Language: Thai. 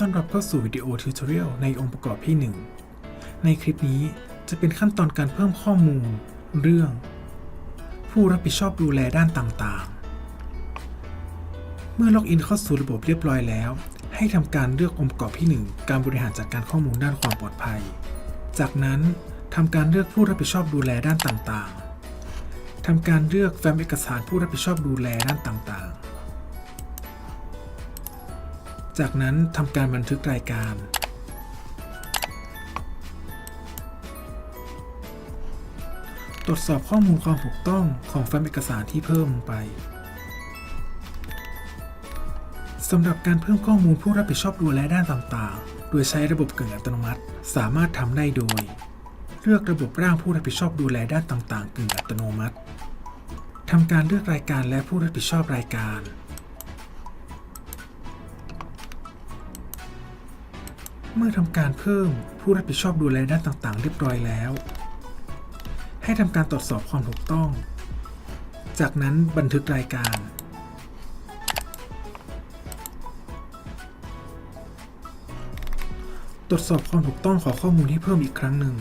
ต้อนรับเข้าสู่วิดีโอทิวทอเรียลในองค์ประกอบที่ 1 ในคลิปนี้จะเป็นขั้นตอนการเพิ่มข้อมูล เรื่อง ผู้รับผิดชอบดูแลด้านต่างๆ เมื่อล็อกอินเข้าสู่ระบบเรียบร้อยแล้ว ให้ทำการเลือกองค์ประกอบที่ 1 การบริหารจัดการข้อมูลด้านความปลอดภัย จากนั้นทำการเลือกผู้รับผิดชอบดูแลด้านต่างๆทำการเลือกแฟ้มเอกสารผู้รับผิดชอบดูแลด้านต่างๆ จากนั้นทำการบันทึกรายการ ตรวจสอบข้อมูลความถูกต้องของแฟ้มเอกสารที่เพิ่มไปสำหรับการเพิ่มข้อมูลผู้รับผิดชอบดูแลด้านต่างๆ โดยใช้ระบบกึ่งอัตโนมัติ สามารถทำได้โดย เลือกระบบร่างผู้รับผิดชอบดูแลด้านต่างๆ กึ่งอัตโนมัติทำการเลือกรายการและผู้รับผิดชอบรายการ เมื่อทำการเพิ่มผู้รับผิดชอบดูแลด้านต่างๆ เรียบร้อยแล้ว ให้ทำการตรวจสอบความถูกต้อง จากนั้นบันทึกรายการ ตรวจสอบความถูกต้องของข้อมูลที่เพิ่มอีกครั้งหนึ่ง